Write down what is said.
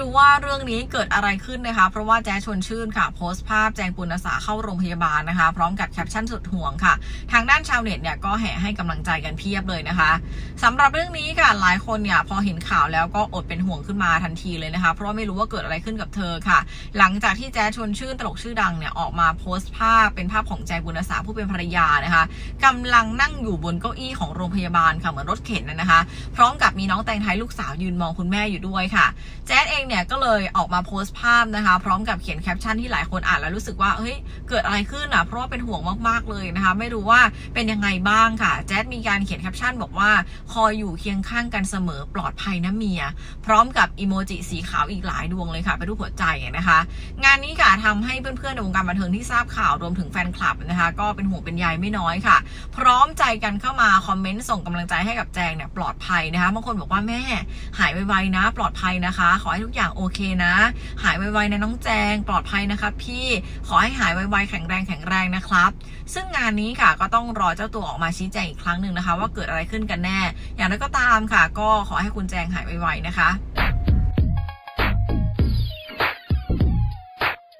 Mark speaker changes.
Speaker 1: รู้ว่าเรื่องนี้เกิดอะไรขึ้นนะคะ เพราะว่าแจ๊ชวนชื่นค่ะ โพสต์ภาพแจงปุณสาเข้าโรงพยาบาลนะคะ พร้อมกับแคปชั่นสุดห่วงค่ะ ทางด้านชาวเน็ตเนี่ยก็แห่ให้กำลังใจกันเพียบเลยนะคะสำหรับเรื่องนี้ค่ะหลายคนเนี่ยพอเห็นข่าวแล้วก็อดเป็นห่วงขึ้นมาทันทีเลยนะคะ เพราะไม่รู้ว่าเกิดอะไรขึ้นกับเธอค่ะ หลังจากที่แจ๊ชวนชื่นตลกชื่อดังเนี่ยออกมาโพสต์ภาพเป็นภาพของแจงปุณสาผู้เป็นภรรยานะคะกำลังนั่งอยู่บนเก้าอี้ของโรงพยาบาลค่ะเหมือนรถเข็นนะคะ พร้อมกับมีน้องแตงไทยลูกสาวยืนมองคุณแม่อยู่ด้วยค่ะ แจ๊เองเนี่ยก็เลยออกมาโพสต์ภาพนะคะ พร้อมกับเขียนแคปชั่นที่หลายคนอ่านแล้วรู้สึกว่าเฮ้ยเกิดอะไรขึ้นอะเพราะว่าเป็นห่วงมากๆเลยนะคะ ไม่รู้ว่าเป็นยังไงบ้างค่ะ แจ๊ดมีการเขียนแคปชั่นบอกว่าคอยอยู่เคียงข้างกันเสมอปลอดภัยนะเมีย พร้อมกับอีโมจิสีขาวอีกหลายดวงเลยค่ะเป็นรูปหัวใจนะคะ งานนี้ค่ะทำให้เพื่อนๆในวงการบันเทิงที่ทราบข่าวรวมถึงแฟนคลับนะคะ ก็เป็นห่วงเป็นใยไม่น้อยค่ะ พร้อมใจกันเข้ามาคอมเมนต์ส่งกำลังใจให้กับแจงเนี่ยปลอดภัยนะคะบางคนบอกว่าแม่หายไวๆนะ ปลอดภัยนะคะ ขอให้ทุกอย่างโอเคนะ หายไวๆนะน้องแจงปลอดภัยนะคะพี่ขอให้หายไวๆแข็งแรงแข็งแรงนะครับ ซึ่งงานนี้ค่ะก็ต้องรอเจ้าตัวออกมาชี้แจงอีกครั้งหนึ่งนะคะ ว่าเกิดอะไรขึ้นกันแน่ อย่างไรก็ตามค่ะ ก็ขอให้คุณแจงหายไวๆนะคะ